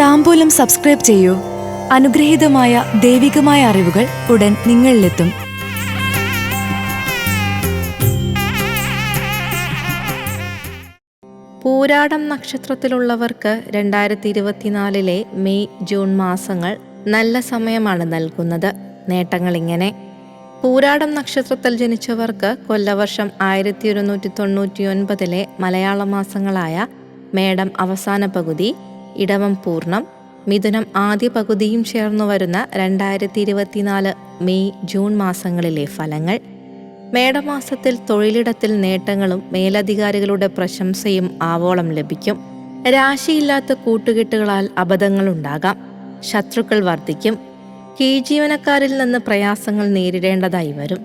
താമ്പൂലം subscribe ചെയ്യൂ. അനുഗ്രഹീതമായ ദൈവികമായ അറിവുകൾ ഉടൻ നിങ്ങളിലെത്തും. പൂരാടം നക്ഷത്രത്തിലുള്ളവർക്ക് രണ്ടായിരത്തി ഇരുപത്തിനാലിലെ മെയ് ജൂൺ മാസങ്ങൾ നല്ല സമയമാണ് നൽകുന്നത്. നേട്ടങ്ങൾ ഇങ്ങനെ പൂരാടം നക്ഷത്രത്തിൽ ജനിച്ചവർക്ക് കൊല്ലവർഷം ആയിരത്തി ഒരുന്നൂറ്റി തൊണ്ണൂറ്റി ഒൻപതിലെ മലയാള മാസങ്ങളായ മേടം അവസാന പകുതി ഇടവം പൂർണം. മിഥുനം ആദ്യ പകുതിയും ചേർന്നു വരുന്ന രണ്ടായിരത്തി ഇരുപത്തിനാല് മെയ് ജൂൺ മാസങ്ങളിലെ ഫലങ്ങൾ. മേടമാസത്തിൽ തൊഴിലിടത്തിൽ നേട്ടങ്ങളും മേലധികാരികളുടെ പ്രശംസയും ആവോളം ലഭിക്കും. രാശിയില്ലാത്ത കൂട്ടുകെട്ടുകളാൽ അബദ്ധങ്ങളുണ്ടാകാം ശത്രുക്കൾ വർദ്ധിക്കും. കീഴ്ജീവനക്കാരിൽ നിന്ന് പ്രയാസങ്ങൾ നേരിടേണ്ടതായി വരും.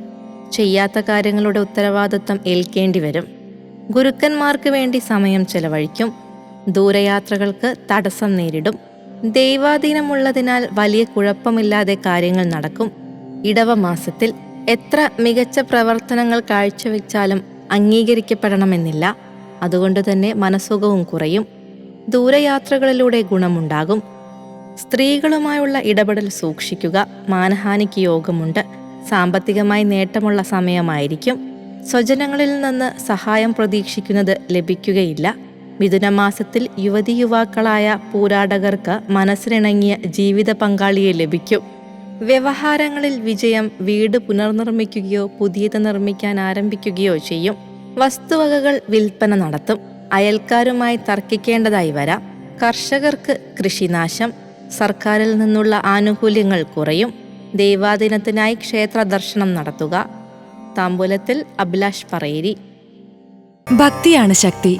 ചെയ്യാത്ത കാര്യങ്ങളുടെ ഉത്തരവാദിത്വം ഏൽക്കേണ്ടി വരും. ഗുരുക്കന്മാർക്ക് വേണ്ടി സമയം ചെലവഴിക്കും. ദൂരയാത്രകൾക്ക് തടസ്സം നേരിടും. ദൈവാധീനമുള്ളതിനാൽ വലിയ കുഴപ്പമില്ലാതെ കാര്യങ്ങൾ നടക്കും. ഇടവ മാസത്തിൽ എത്ര മികച്ച പ്രവർത്തനങ്ങൾ കാഴ്ചവെച്ചാലും അംഗീകരിക്കപ്പെടണമെന്നില്ല. അതുകൊണ്ട് തന്നെ മനസ്സുഖവും കുറയും. ദൂരയാത്രകളിലൂടെ ഗുണമുണ്ടാകും. സ്ത്രീകളുമായുള്ള ഇടപെടൽ സൂക്ഷിക്കുക മാനഹാനിക്ക് യോഗമുണ്ട്. സാമ്പത്തികമായി നേട്ടമുള്ള സമയമായിരിക്കും. സ്വജനങ്ങളിൽ നിന്ന് സഹായം പ്രതീക്ഷിക്കുന്നത് ലഭിക്കുകയില്ല. മിഥുനമാസത്തിൽ യുവതി യുവാക്കളായ പോരാടകർക്ക് മനസ്സിനിണങ്ങിയ ജീവിത പങ്കാളിയെ ലഭിക്കും. വ്യവഹാരങ്ങളിൽ വിജയം വീട് പുനർനിർമ്മിക്കുകയോ പുതിയത് നിർമ്മിക്കാൻ ആരംഭിക്കുകയോ ചെയ്യും. വസ്തുവകകൾ വിൽപ്പന നടത്തും. അയൽക്കാരുമായി തർക്കിക്കേണ്ടതായി വരാം. കർഷകർക്ക് കൃഷിനാശം. സർക്കാരിൽ നിന്നുള്ള ആനുകൂല്യങ്ങൾ കുറയും. ദൈവാദിനത്തിനായി ക്ഷേത്ര ദർശനം നടത്തുക. താമ്പൂലത്തിൽ അഭിലാഷ് പറയേരി. ഭക്തിയാണ് ശക്തി.